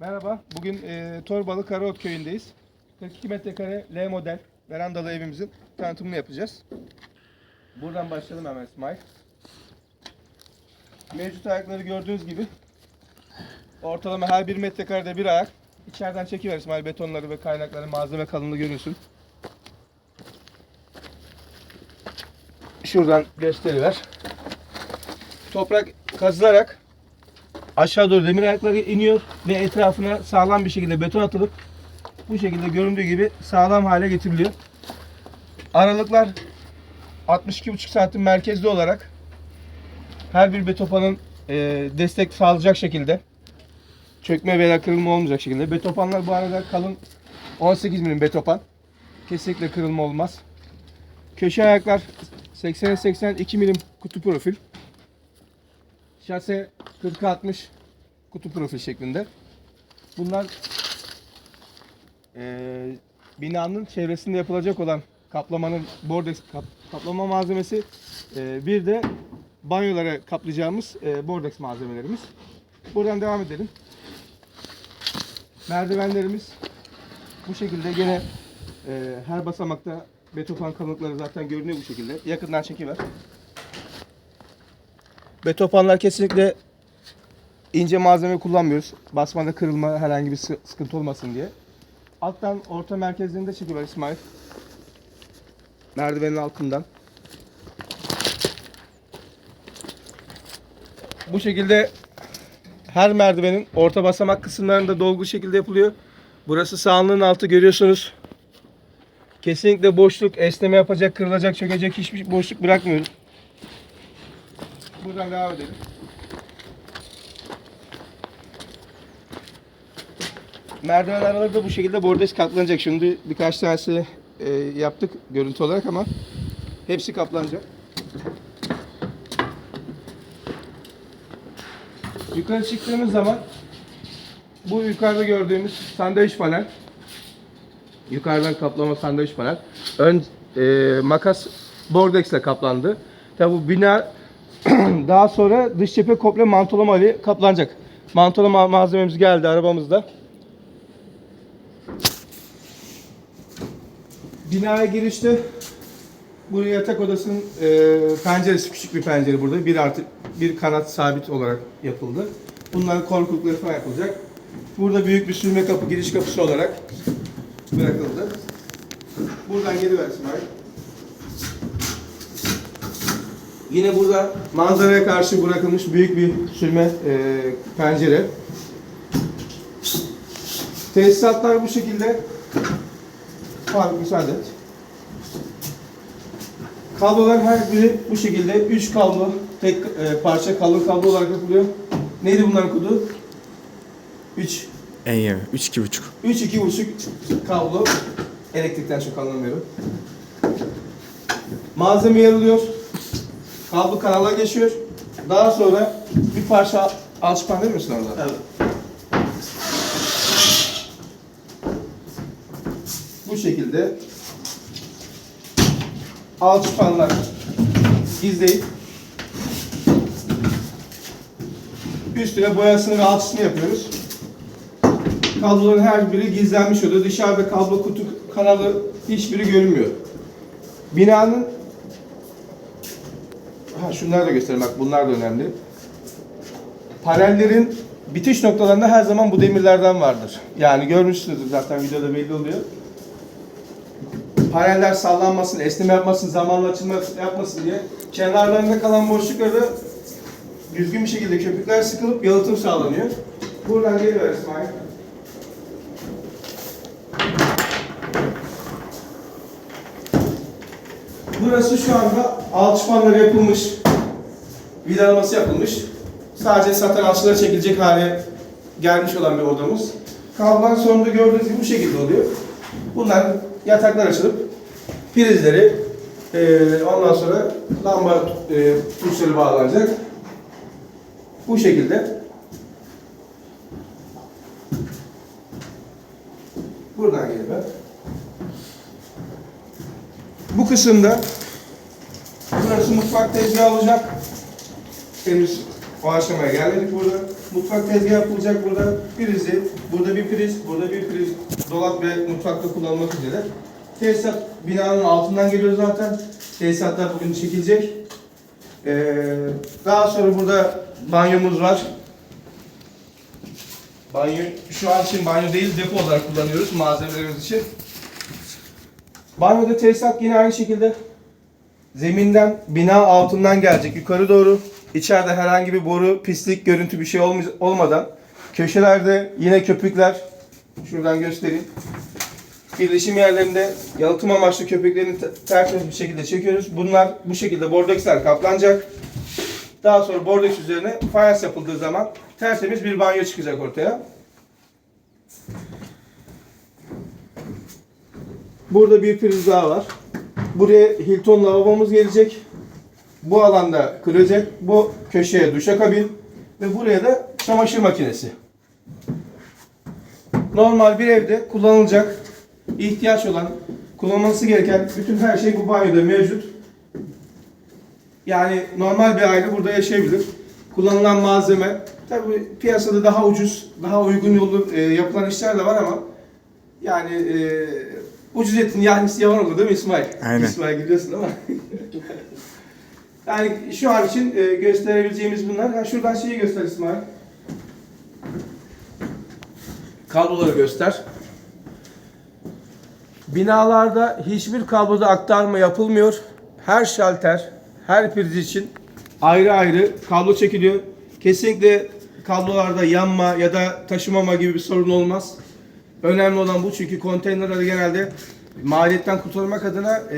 Merhaba. Bugün e, Torbalı Karaot köyündeyiz. 42 metrekare L model verandalı evimizin tanıtımını yapacağız. Buradan başlayalım hemen İsmail. Mevcut ayakları gördüğünüz gibi ortalama her bir metrekarede bir ayak. İçeriden çekiver İsmail betonları ve kaynakları malzeme kalınlığı görünsün. Şuradan gösteriver. Toprak kazılarak aşağı doğru demir ayakları iniyor ve etrafına sağlam bir şekilde beton atılıp bu şekilde göründüğü gibi sağlam hale getiriliyor. Aralıklar 62,5 santim merkezli olarak her bir betopanın e, destek sağlayacak şekilde çökme veya kırılma olmayacak şekilde. Betopanlar bu arada kalın 18 milim betopan. Kesinlikle kırılma olmaz. Köşe ayaklar 80'e 82 milim kutu profil. Şase 40-60 kutu profil şeklinde. Bunlar eee, binanın çevresinde yapılacak olan kaplamanın bordex kap- kaplama malzemesi eee, bir de banyolara kaplayacağımız eee, bordex malzemelerimiz. Buradan devam edelim. Merdivenlerimiz bu şekilde gene eee, her basamakta betopan kalınlıkları zaten görünüyor bu şekilde. Yakından çekiver. Betopanlar kesinlikle ince malzeme kullanmıyoruz. Basmada kırılma herhangi bir sı- sıkıntı olmasın diye. Alttan orta merkezlerinde çekiver İsmail. Merdivenin altından. Bu şekilde her merdivenin orta basamak kısımlarında dolgu şekilde yapılıyor. Burası sağlığın altı görüyorsunuz. Kesinlikle boşluk, esneme yapacak, kırılacak, çökecek hiçbir boşluk bırakmıyoruz. Buradan devam edelim. Merdiven araları da bu şekilde bordes kaplanacak. Şimdi birkaç tanesi e, yaptık görüntü olarak ama hepsi kaplanacak. Yukarı çıktığımız zaman bu yukarıda gördüğümüz sandviç panel. Yukarıdan kaplama sandviç panel. Ön e, makas bordexle kaplandı. Tabi bu bina daha sonra dış cephe komple mantolama ile kaplanacak. Mantolama malzememiz geldi arabamızda. Binaya girişte buraya yatak odasının e, penceresi küçük bir pencere burada. Bir artı bir kanat sabit olarak yapıldı. Bunların korkulukları falan yapılacak. Burada büyük bir sürme kapı giriş kapısı olarak bırakıldı. Buradan geri ver İsmail. Yine burada manzaraya karşı bırakılmış büyük bir sürme e, pencere. Tesisatlar bu şekilde. Faruk müsaade et. Kablolar her biri bu şekilde 3 kablo tek e, parça kalın kablo olarak yapılıyor. Neydi bunların kodu? 3 En yemi. 3 2 buçuk. 3 2 buçuk kablo elektrikten çok anlamıyorum. Malzeme yarılıyor. Kablo kanala geçiyor. Daha sonra bir parça alçıpan değil misin orada? Evet. Bu şekilde alçıpanlar gizleyip üstüne boyasını ve alçısını yapıyoruz. Kabloların her biri gizlenmiş oluyor. Dışarıda kablo kutu kanalı hiçbiri görünmüyor. Binanın ha şunları da göstereyim bak bunlar da önemli. Panellerin bitiş noktalarında her zaman bu demirlerden vardır. Yani görmüşsünüzdür zaten videoda belli oluyor. Paneller sallanmasın, esneme yapmasın, zamanla açılma yapmasın diye kenarlarında kalan boşlukları düzgün bir şekilde köpükler sıkılıp yalıtım sağlanıyor. Buradan geliver İsmail. Burası şu anda alçıpanları yapılmış. Vidalaması yapılmış. Sadece satan alçılara çekilecek hale gelmiş olan bir odamız. Kablolar sonunda gördüğünüz gibi bu şekilde oluyor. Bunlar yataklar açılıp prizleri eee, ondan sonra lamba tuşları bağlanacak. Bu şekilde. Buradan gelip Bu kısımda burası mutfak tezgahı olacak. Henüz o aşamaya gelmedik burada. Mutfak tezgahı yapılacak burada prizi, burada bir priz, burada bir priz, dolap ve mutfakta kullanılmak üzere. Tesisat binanın altından geliyor zaten. Tesisatlar bugün çekilecek. Ee, daha sonra burada banyomuz var. Banyo şu an için banyo değil depo olarak kullanıyoruz malzemelerimiz için. Banyoda tesisat yine aynı şekilde zeminden bina altından gelecek yukarı doğru. İçeride herhangi bir boru, pislik, görüntü bir şey olmadan köşelerde yine köpükler şuradan göstereyim. Birleşim yerlerinde yalıtım amaçlı köpüklerini te- tertemiz bir şekilde çekiyoruz. Bunlar bu şekilde bordeksler kaplanacak. Daha sonra bordeks üzerine fayans yapıldığı zaman tertemiz bir banyo çıkacak ortaya. Burada bir priz daha var. Buraya Hilton lavabomuz gelecek. Bu alanda klozet, bu köşeye duşakabin ve buraya da çamaşır makinesi. Normal bir evde kullanılacak, ihtiyaç olan, kullanılması gereken bütün her şey bu banyoda mevcut. Yani normal bir aile burada yaşayabilir. Kullanılan malzeme, tabi piyasada daha ucuz, daha uygun yolu e, yapılan işler de var ama yani e, ucuz etin yahnisi yavan olur değil mi İsmail? Aynen. İsmail gülüyorsun ama. yani şu an için e, gösterebileceğimiz bunlar. Ha, şuradan şeyi göster İsmail. Kabloları göster. Binalarda hiçbir kabloda aktarma yapılmıyor. Her şalter, her priz için ayrı ayrı kablo çekiliyor. Kesinlikle kablolarda yanma ya da taşımama gibi bir sorun olmaz. Önemli olan bu çünkü konteynerleri genelde maliyetten kurtarmak adına e,